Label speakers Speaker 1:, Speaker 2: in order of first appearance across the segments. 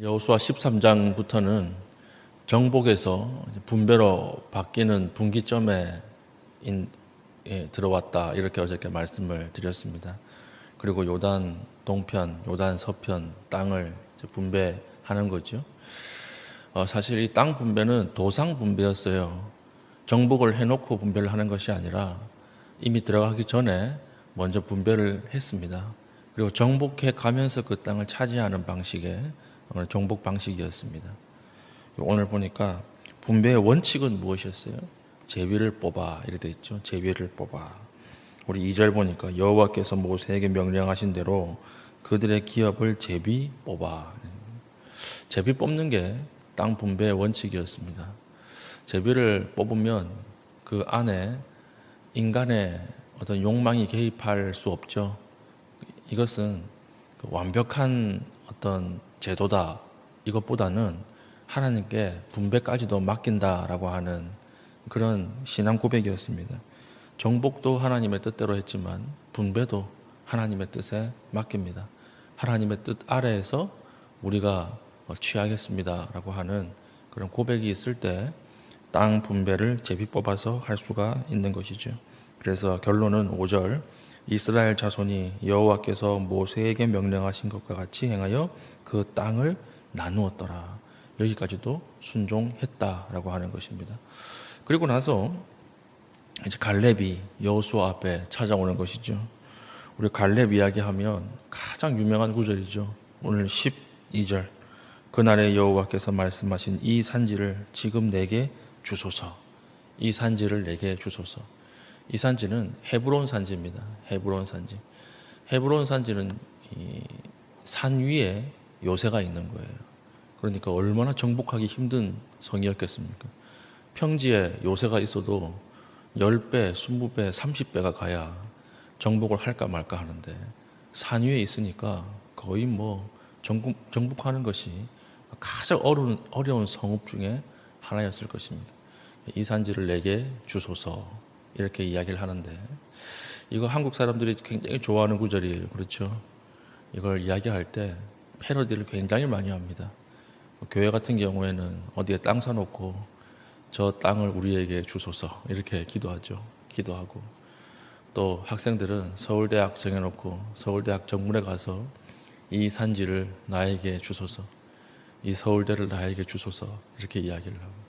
Speaker 1: 여호수아 13장부터는 정복에서 분배로 바뀌는 분기점에 인- 예, 들어왔다 이렇게 어저께 말씀을 드렸습니다. 그리고 요단 동편, 요단 서편 땅을 분배하는 거죠. 어, 사실 이 땅 분배는 도상 분배였어요. 정복을 해놓고 분배를 하는 것이 아니라 이미 들어가기 전에 먼저 분배를 했습니다. 그리고 정복해 가면서 그 땅을 차지하는 방식의 오늘 정복 방식이었습니다. 오늘 보니까 분배의 원칙은 무엇이었어요? 제비를 뽑아 이렇게 돼 있죠. 제비를 뽑아. 우리 2절 보니까 여호와께서 모세에게 명령하신 대로 그들의 기업을 제비 뽑아. 제비 뽑는 게 땅 분배의 원칙이었습니다. 제비를 뽑으면 그 안에 인간의 어떤 욕망이 개입할 수 없죠. 이것은 그 완벽한 어떤 제도다. 이것보다는 하나님께 분배까지도 맡긴다라고 하는 그런 신앙 고백이었습니다. 정복도 하나님의 뜻대로 했지만 분배도 하나님의 뜻에 맡깁니다. 하나님의 뜻 아래에서 우리가 취하겠습니다라고 하는 그런 고백이 있을 때 땅 분배를 제비 뽑아서 할 수가 있는 것이죠. 그래서 결론은 5절 이스라엘 자손이 여호와께서 모세에게 명령하신 것과 같이 행하여 그 땅을 나누었더라. 여기까지도 순종했다라고 하는 것입니다. 그리고 나서 이제 갈렙이 여호수아 앞에 찾아오는 것이죠. 우리 갈렙 이야기하면 가장 유명한 구절이죠. 오늘 12절. 그날에 여호와께서 말씀하신 이 산지를 지금 내게 주소서. 이 산지를 내게 주소서. 이 산지는 헤브론 산지입니다. 헤브론 산지. 헤브론 산지는 이산 위에 요새가 있는 거예요. 그러니까 얼마나 정복하기 힘든 성이었겠습니까? 평지에 요새가 있어도 10배, 20배, 30배가 가야 정복을 할까 말까 하는데 산 위에 있으니까 거의 뭐 정복, 정복하는 것이 가장 어려운, 어려운 성읍 중에 하나였을 것입니다. 이 산지를 내게 주소서 이렇게 이야기를 하는데 이거 한국 사람들이 굉장히 좋아하는 구절이에요. 그렇죠? 이걸 이야기할 때 패러디를 굉장히 많이 합니다. 뭐 교회 같은 경우에는 어디에 땅 사놓고 저 땅을 우리에게 주소서 이렇게 기도하죠. 기도하고 또 학생들은 서울대학 정해놓고 서울대학 정문에 가서 이 산지를 나에게 주소서 이 서울대를 나에게 주소서 이렇게 이야기를 하고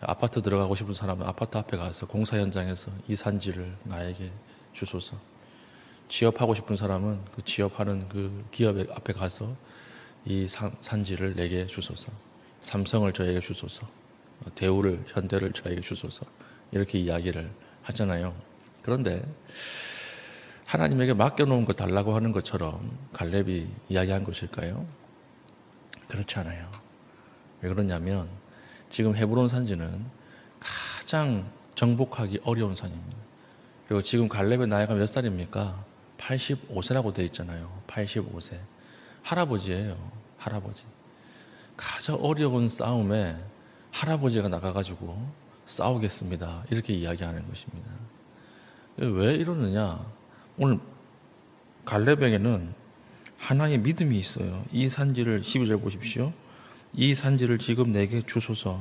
Speaker 1: 아파트 들어가고 싶은 사람은 아파트 앞에 가서 공사 현장에서 이 산지를 나에게 주소서 취업하고 싶은 사람은 그 취업하는 그 기업 앞에 가서 이 산, 산지를 내게 주소서 삼성을 저에게 주소서 대우를 현대를 저에게 주소서 이렇게 이야기를 하잖아요. 그런데 하나님에게 맡겨놓은 거 달라고 하는 것처럼 갈렙이 이야기한 것일까요? 그렇지 않아요. 왜 그러냐면 지금 헤브론 산지는 가장 정복하기 어려운 산입니다. 그리고 지금 갈렙의 나이가 몇 살입니까? 85세라고 되어 있잖아요. 85세. 할아버지예요. 할아버지. 가장 어려운 싸움에 할아버지가 나가가지고 싸우겠습니다. 이렇게 이야기하는 것입니다. 왜 이러느냐? 오늘 갈렙에게는 하나의 믿음이 있어요. 이 산지를 12절 보십시오. 이 산지를 지금 내게 주소서.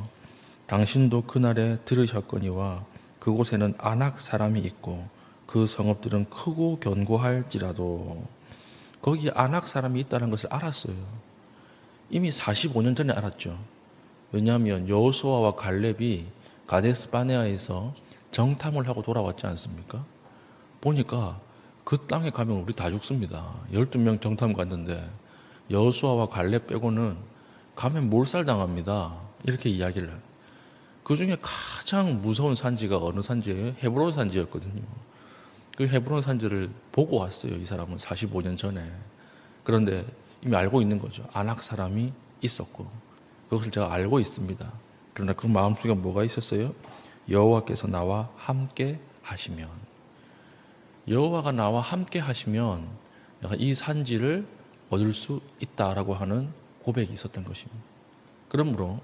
Speaker 1: 당신도 그날에 들으셨거니와 그곳에는 안악 사람이 있고 그 성읍들은 크고 견고할지라도 거기 안악 사람이 있다는 것을 알았어요. 이미 45년 전에 알았죠. 왜냐하면 여호수아와 갈렙이 가데스 바네아에서 정탐을 하고 돌아왔지 않습니까? 보니까 그 땅에 가면 우리 다 죽습니다. 12명 정탐 갔는데 여호수아와 갈렙 빼고는 가면 몰살당합니다. 이렇게 이야기를 해요. 그 중에 가장 무서운 산지가 어느 산지예요? 헤브론 산지였거든요. 그 헤브론 산지를 보고 왔어요. 이 사람은 45년 전에. 그런데 이미 알고 있는 거죠. 안악 사람이 있었고 그것을 제가 알고 있습니다. 그러나 그 마음속에 뭐가 있었어요? 여호와께서 나와 함께 하시면 여호와가 나와 함께 하시면 이 산지를 얻을 수 있다라고 하는 고백이 있었던 것입니다. 그러므로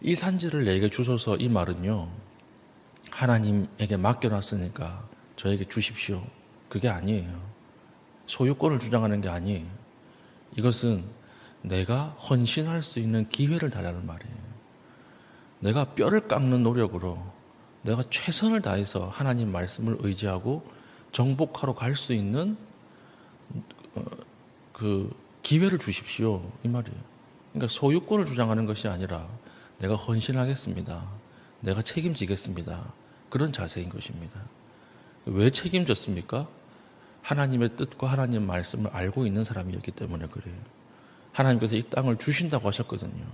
Speaker 1: 이 산지를 내게 주소서 이 말은요 하나님에게 맡겨놨으니까 저에게 주십시오. 그게 아니에요. 소유권을 주장하는 게 아니에요. 이것은 내가 헌신할 수 있는 기회를 달라는 말이에요. 내가 뼈를 깎는 노력으로 내가 최선을 다해서 하나님 말씀을 의지하고 정복하러 갈 수 있는 어, 그 기회를 주십시오 이 말이에요. 그러니까 소유권을 주장하는 것이 아니라 내가 헌신하겠습니다. 내가 책임지겠습니다. 그런 자세인 것입니다. 왜 책임졌습니까? 하나님의 뜻과 하나님 말씀을 알고 있는 사람이었기 때문에 그래요. 하나님께서 이 땅을 주신다고 하셨거든요.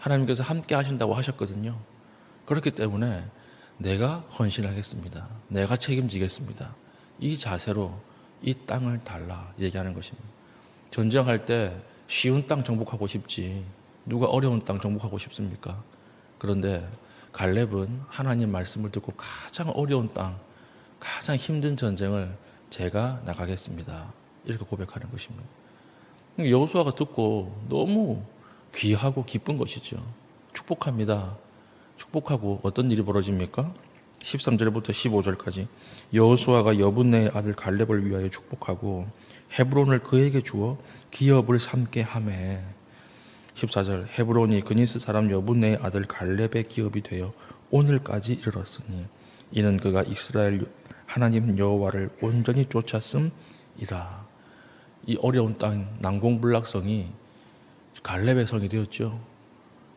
Speaker 1: 하나님께서 함께 하신다고 하셨거든요. 그렇기 때문에 내가 헌신하겠습니다. 내가 책임지겠습니다. 이 자세로 이 땅을 달라 얘기하는 것입니다. 전쟁할 때 쉬운 땅 정복하고 싶지 누가 어려운 땅 정복하고 싶습니까? 그런데 갈렙은 하나님 말씀을 듣고 가장 어려운 땅, 가장 힘든 전쟁을 제가 나가겠습니다. 이렇게 고백하는 것입니다. 여호수아가 듣고 너무 귀하고 기쁜 것이죠. 축복합니다. 축복하고 어떤 일이 벌어집니까? 13절부터 15절까지 여호수아가 여분네의 아들 갈렙을 위하여 축복하고 헤브론을 그에게 주어 기업을 삼게 하매 14절 헤브론이 그니스 사람 여분네의 아들 갈렙의 기업이 되어 오늘까지 이르렀으니 이는 그가 이스라엘 하나님 여호와를 온전히 쫓았음이라. 이 어려운 땅 난공불락성이 갈렙의 성이 되었죠.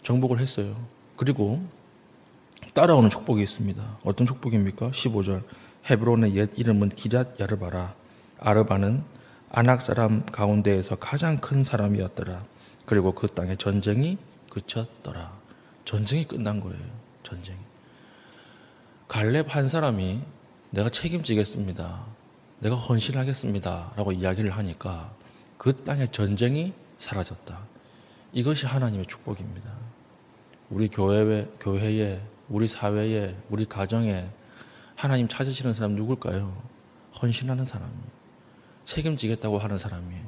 Speaker 1: 정복을 했어요. 그리고 따라오는 축복이 있습니다. 어떤 축복입니까? 15절 헤브론의 옛 이름은 기랏 야르바라. 아르바는 아낙 사람 가운데에서 가장 큰 사람이었더라. 그리고 그 땅에 전쟁이 그쳤더라. 전쟁이 끝난 거예요. 전쟁이. 갈렙 한 사람이 내가 책임지겠습니다. 내가 헌신하겠습니다. 라고 이야기를 하니까 그 땅에 전쟁이 사라졌다. 이것이 하나님의 축복입니다. 우리 교회에, 교회에, 우리 사회에, 우리 가정에 하나님 찾으시는 사람 누굴까요? 헌신하는 사람이에요. 책임지겠다고 하는 사람이에요.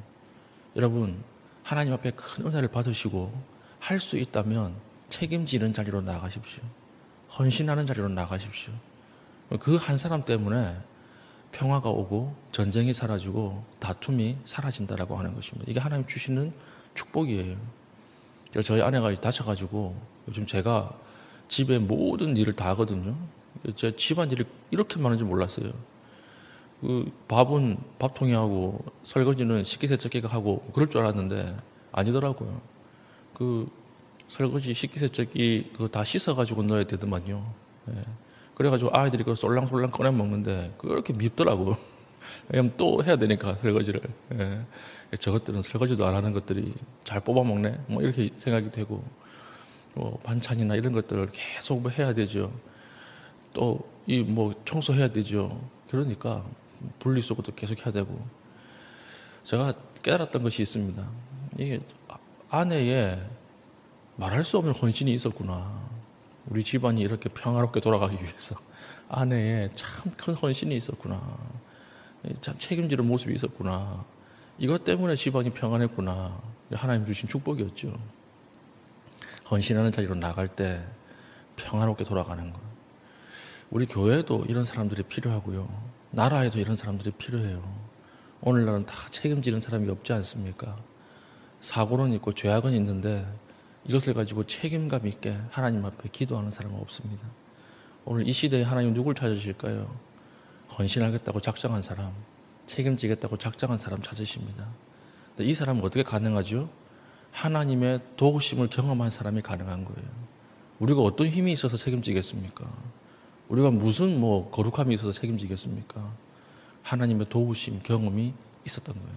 Speaker 1: 여러분, 하나님 앞에 큰 은혜를 받으시고 할 수 있다면 책임지는 자리로 나가십시오. 헌신하는 자리로 나가십시오. 그 한 사람 때문에 평화가 오고 전쟁이 사라지고 다툼이 사라진다라고 하는 것입니다. 이게 하나님 주시는 축복이에요. 저희 아내가 다쳐가지고 요즘 제가 집에 모든 일을 다 하거든요. 제 집안 일이 이렇게 많은지 몰랐어요. 그 밥은 밥통에 하고 설거지는 식기세척기가 하고 그럴 줄 알았는데 아니더라고요. 그 설거지 식기세척기 그거 다 씻어가지고 넣어야 되더만요. 예. 그래가지고 아이들이 그 쏠랑쏠랑 꺼내 먹는데 그렇게 밉더라고. 왜냐면 또 해야 되니까 설거지를. 예. 저것들은 설거지도 안 하는 것들이 잘 뽑아 먹네. 뭐 이렇게 생각이 되고 뭐 반찬이나 이런 것들을 계속 뭐 해야 되죠. 또 이 뭐 청소해야 되죠. 그러니까 분리수거도 계속 해야 되고 제가 깨달았던 것이 있습니다. 이게 아내의 말할 수 없는 헌신이 있었구나. 우리 집안이 이렇게 평화롭게 돌아가기 위해서 아내의 참 큰 헌신이 있었구나. 참 책임지는 모습이 있었구나. 이것 때문에 집안이 평안했구나. 하나님 주신 축복이었죠. 헌신하는 자리로 나갈 때 평화롭게 돌아가는 것. 우리 교회도 이런 사람들이 필요하고요. 나라에도 이런 사람들이 필요해요. 오늘날은 다 책임지는 사람이 없지 않습니까? 사고는 있고 죄악은 있는데 이것을 가지고 책임감 있게 하나님 앞에 기도하는 사람은 없습니다. 오늘 이 시대에 하나님 누굴 찾으실까요? 헌신하겠다고 작정한 사람, 책임지겠다고 작정한 사람 찾으십니다. 근데 이 사람은 어떻게 가능하죠? 하나님의 도우심을 경험한 사람이 가능한 거예요. 우리가 어떤 힘이 있어서 책임지겠습니까? 우리가 무슨 뭐 거룩함이 있어서 책임지겠습니까? 하나님의 도우심 경험이 있었던 거예요.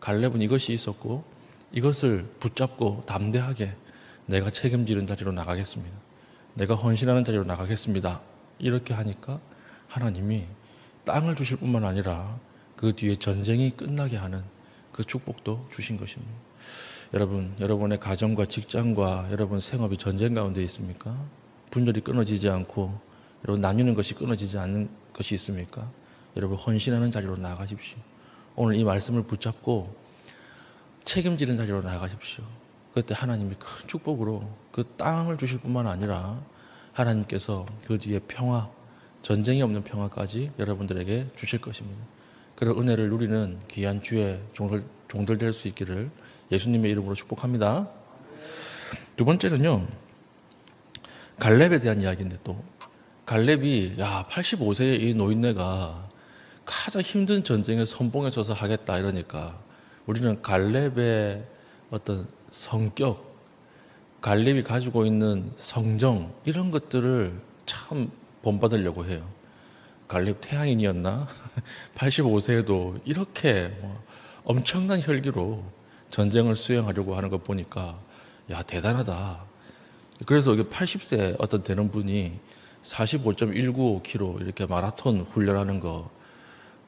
Speaker 1: 갈렙은 이것이 있었고 이것을 붙잡고 담대하게 내가 책임지는 자리로 나가겠습니다. 내가 헌신하는 자리로 나가겠습니다. 이렇게 하니까 하나님이 땅을 주실 뿐만 아니라 그 뒤에 전쟁이 끝나게 하는 그 축복도 주신 것입니다. 여러분, 여러분의 가정과 직장과 여러분 생업이 전쟁 가운데 있습니까? 분열이 끊어지지 않고 여러분 나누는 것이 끊어지지 않는 것이 있습니까? 여러분 헌신하는 자리로 나가십시오. 오늘 이 말씀을 붙잡고 책임지는 자리로 나가십시오. 그때 하나님이 큰 축복으로 그 땅을 주실 뿐만 아니라 하나님께서 그 뒤에 평화, 전쟁이 없는 평화까지 여러분들에게 주실 것입니다. 그런 은혜를 누리는 귀한 주의 종들, 종들 될 수 있기를 예수님의 이름으로 축복합니다. 두 번째는요. 갈렙에 대한 이야기인데 또 갈렙이 야 85세의 이 노인네가 가장 힘든 전쟁에 선봉에 서서 하겠다 이러니까 우리는 갈렙의 어떤 성격, 갈렙이 가지고 있는 성정 이런 것들을 참 본받으려고 해요. 갈렙 태양인이었나? 85세에도 이렇게 뭐 엄청난 혈기로 전쟁을 수행하려고 하는 거 보니까 야 대단하다. 그래서 이게 80세 어떤 되는 분이 45.195km 이렇게 마라톤 훈련하는 거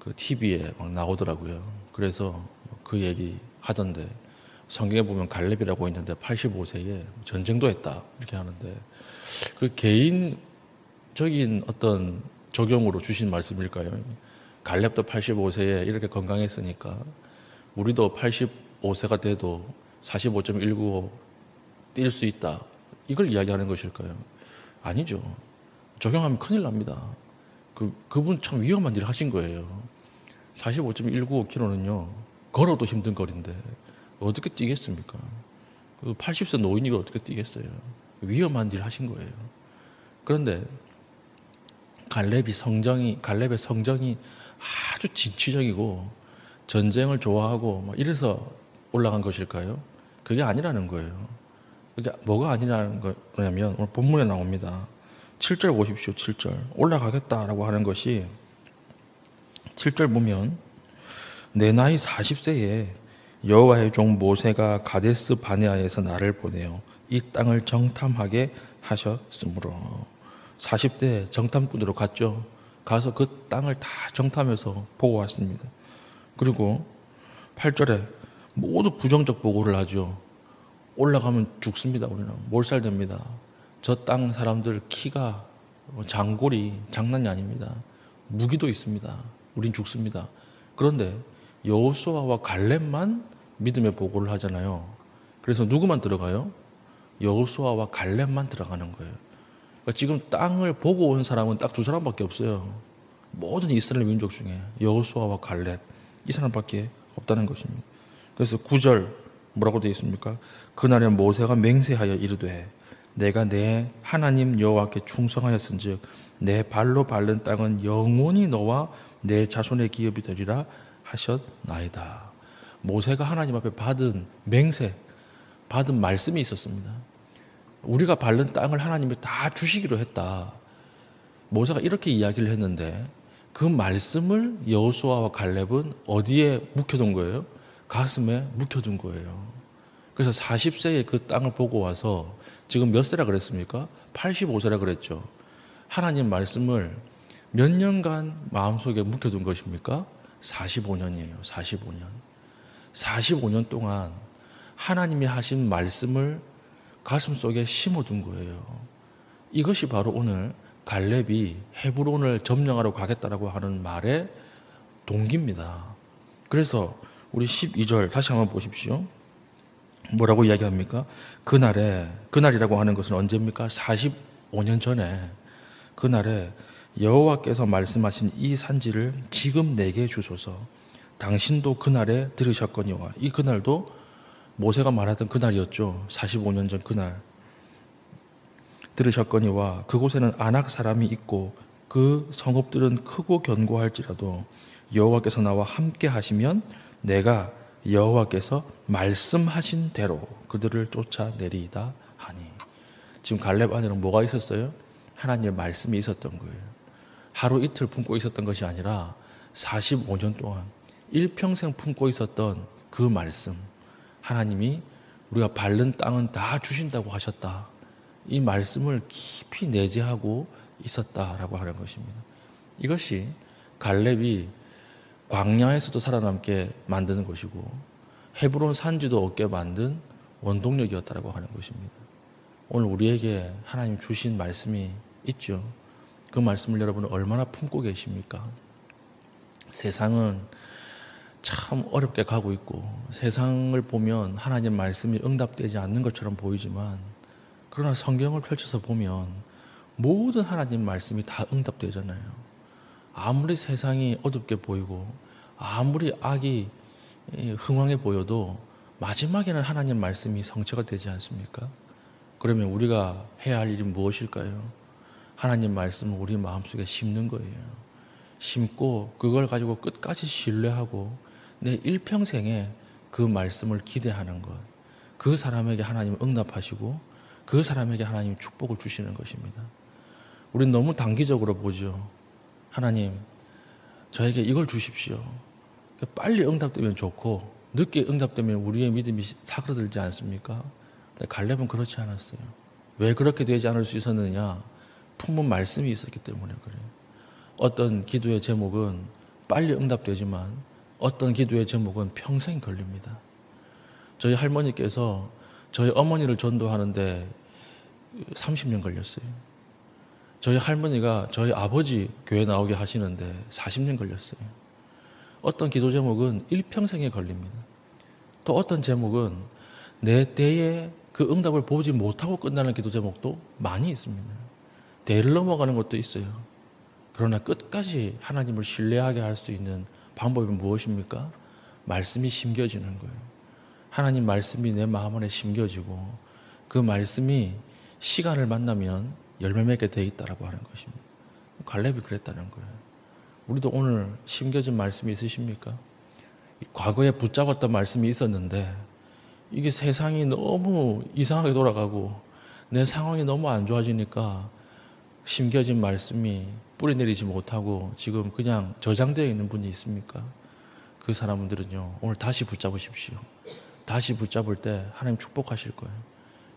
Speaker 1: 그 TV에 막 나오더라고요. 그래서 그 얘기 하던데 성경에 보면 갈렙이라고 있는데 85세에 전쟁도 했다 이렇게 하는데 그 개인적인 어떤 적용으로 주신 말씀일까요? 갈렙도 85세에 이렇게 건강했으니까 우리도 85세가 돼도 45.195 뛸 수 있다. 이걸 이야기하는 것일까요? 아니죠. 적용하면 큰일 납니다. 그, 그분 참 위험한 일을 하신 거예요. 45.195km는요, 걸어도 힘든 거리인데, 어떻게 뛰겠습니까? 그 80세 노인이가 어떻게 뛰겠어요? 위험한 일을 하신 거예요. 그런데, 갈렙이 성정이, 갈렙의 성정이 아주 진취적이고, 전쟁을 좋아하고, 뭐 이래서 올라간 것일까요? 그게 아니라는 거예요. 그게 뭐가 아니라는 거냐면, 오늘 본문에 나옵니다. 7절 보십시오. 7절. 올라가겠다라고 하는 것이 7절 보면 내 나이 40세에 여호와의 종 모세가 가데스 바네아에서 나를 보내어 이 땅을 정탐하게 하셨으므로 40대 정탐꾼으로 갔죠. 가서 그 땅을 다 정탐해서 보고 왔습니다. 그리고 8절에 모두 부정적 보고를 하죠. 올라가면 죽습니다. 우리는 몰살됩니다. 저 땅 사람들 키가 뭐 장골이 장난이 아닙니다. 무기도 있습니다. 우린 죽습니다. 그런데 여호수아와 갈렙만 믿음의 보고를 하잖아요. 그래서 누구만 들어가요? 여호수아와 갈렙만 들어가는 거예요. 그러니까 지금 땅을 보고 온 사람은 딱 두 사람밖에 없어요. 모든 이스라엘 민족 중에 여호수아와 갈렙 이 사람밖에 없다는 것입니다. 그래서 9절 뭐라고 되어 있습니까? 그날에 모세가 맹세하여 이르되 내가 내 하나님 여호와께 충성하였은즉 내 발로 밟는 땅은 영원히 너와 내 자손의 기업이 되리라 하셨나이다. 모세가 하나님 앞에 받은 맹세, 받은 말씀이 있었습니다. 우리가 밟는 땅을 하나님이 다 주시기로 했다. 모세가 이렇게 이야기를 했는데 그 말씀을 여호수아와 갈렙은 어디에 묵혀둔 거예요? 가슴에 묵혀둔 거예요. 그래서 40세에 그 땅을 보고 와서 지금 몇 세라 그랬습니까? 85세라 그랬죠. 하나님 말씀을 몇 년간 마음속에 묵혀둔 것입니까? 45년이에요. 45년. 45년 동안 하나님이 하신 말씀을 가슴 속에 심어둔 거예요. 이것이 바로 오늘 갈렙이 헤브론을 점령하러 가겠다라고 하는 말의 동기입니다. 그래서 우리 12절 다시 한번 보십시오. 뭐라고 이야기합니까? 그날에 그날이라고 하는 것은 언제입니까? 45년 전에 그날에 여호와께서 말씀하신 이 산지를 지금 내게 주소서. 당신도 그날에 들으셨거니와 이 그날도 모세가 말하던 그날이었죠. 45년 전 그날. 들으셨거니와 그곳에는 아낙 사람이 있고 그 성읍들은 크고 견고할지라도 여호와께서 나와 함께 하시면 내가 여호와께서 말씀하신 대로 그들을 쫓아내리이다 하니 지금 갈렙 안에는 뭐가 있었어요? 하나님의 말씀이 있었던 거예요. 하루 이틀 품고 있었던 것이 아니라 45년 동안 일평생 품고 있었던 그 말씀 하나님이 우리가 밟는 땅은 다 주신다고 하셨다. 이 말씀을 깊이 내재하고 있었다라고 하는 것입니다. 이것이 갈렙이 광야에서도 살아남게 만드는 것이고 헤브론 산지도 얻게 만든 원동력이었다라고 하는 것입니다. 오늘 우리에게 하나님 주신 말씀이 있죠. 그 말씀을 여러분은 얼마나 품고 계십니까? 세상은 참 어렵게 가고 있고 세상을 보면 하나님 말씀이 응답되지 않는 것처럼 보이지만 그러나 성경을 펼쳐서 보면 모든 하나님 말씀이 다 응답되잖아요. 아무리 세상이 어둡게 보이고 아무리 악이 흥황해 보여도 마지막에는 하나님 말씀이 성취가 되지 않습니까? 그러면 우리가 해야 할 일이 무엇일까요? 하나님 말씀을 우리 마음속에 심는 거예요. 심고 그걸 가지고 끝까지 신뢰하고 내 일평생에 그 말씀을 기대하는 것. 그 사람에게 하나님 응답하시고 그 사람에게 하나님 축복을 주시는 것입니다. 우리는 너무 단기적으로 보죠. 하나님, 저에게 이걸 주십시오. 빨리 응답되면 좋고 늦게 응답되면 우리의 믿음이 사그러들지 않습니까? 근데 갈렙은 그렇지 않았어요. 왜 그렇게 되지 않을 수 있었느냐? 품은 말씀이 있었기 때문에 그래요. 어떤 기도의 제목은 빨리 응답되지만 어떤 기도의 제목은 평생 걸립니다. 저희 할머니께서 저희 어머니를 전도하는데 30년 걸렸어요. 저희 할머니가 저희 아버지 교회 나오게 하시는데 40년 걸렸어요. 어떤 기도 제목은 일평생에 걸립니다. 또 어떤 제목은 내 때에 그 응답을 보지 못하고 끝나는 기도 제목도 많이 있습니다. 대를 넘어가는 것도 있어요. 그러나 끝까지 하나님을 신뢰하게 할 수 있는 방법이 무엇입니까? 말씀이 심겨지는 거예요. 하나님 말씀이 내 마음 안에 심겨지고 그 말씀이 시간을 만나면 열매 맺게 돼 있다라고 하는 것입니다. 갈렙이 그랬다는 거예요. 우리도 오늘 심겨진 말씀이 있으십니까? 과거에 붙잡았던 말씀이 있었는데 이게 세상이 너무 이상하게 돌아가고 내 상황이 너무 안 좋아지니까 심겨진 말씀이 뿌리 내리지 못하고 지금 그냥 저장되어 있는 분이 있습니까? 그 사람들은요 오늘 다시 붙잡으십시오. 다시 붙잡을 때 하나님 축복하실 거예요.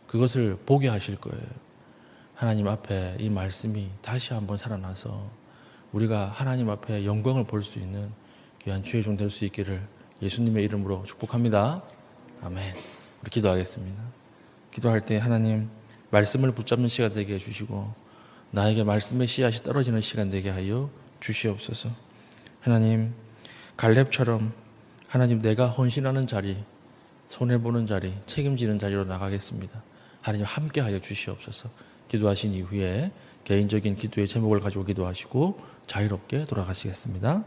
Speaker 1: 그것을 보게 하실 거예요. 하나님 앞에 이 말씀이 다시 한번 살아나서 우리가 하나님 앞에 영광을 볼 수 있는 귀한 주의 종 될 수 있기를 예수님의 이름으로 축복합니다. 아멘. 우리 기도하겠습니다. 기도할 때 하나님 말씀을 붙잡는 시간 되게 해주시고 나에게 말씀의 씨앗이 떨어지는 시간 되게 하여 주시옵소서. 하나님 갈렙처럼 하나님 내가 헌신하는 자리, 손해 보는 자리, 책임지는 자리로 나가겠습니다. 하나님 함께하여 주시옵소서. 기도하신 이후에 개인적인 기도의 제목을 가지고 기도하시고 자유롭게 돌아가시겠습니다.